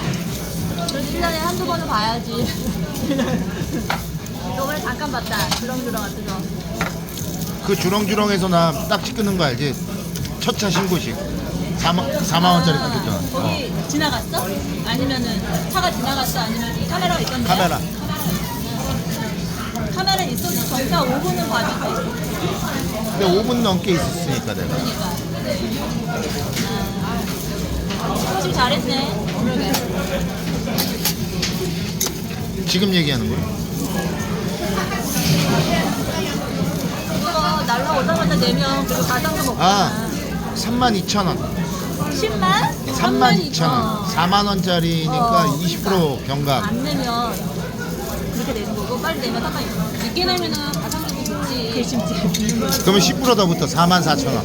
1년에 한두 번은 봐야지. 저번에 잠깐 봤다. 주렁주렁 거. 그 주렁주렁에서 나 딱지 끊는 거 알지? 첫 차 신고식 4만, 4만 원짜리 끊겼잖아 어. 거기 지나갔어? 아니면은 차가 지나갔어? 아니면 카메라가 있던데? 카메라 정차 5분은 봐주지. 근데 5분 넘게 있었으니까 내가 그러니까. 아, 잘했네. 그러게. 지금 얘기하는 거야? 날라오자마자 내면 그리고 가장도 먹고. 아 3만 2천 원 10만? 3만 2천 원 4만 원짜리니까 어, 20% 경감 안 내면 그렇게 되는 거고 빨리 내면 없어. 늦게 내면은. 그 심지. 그러면 10%더 붙어 4만 4천 원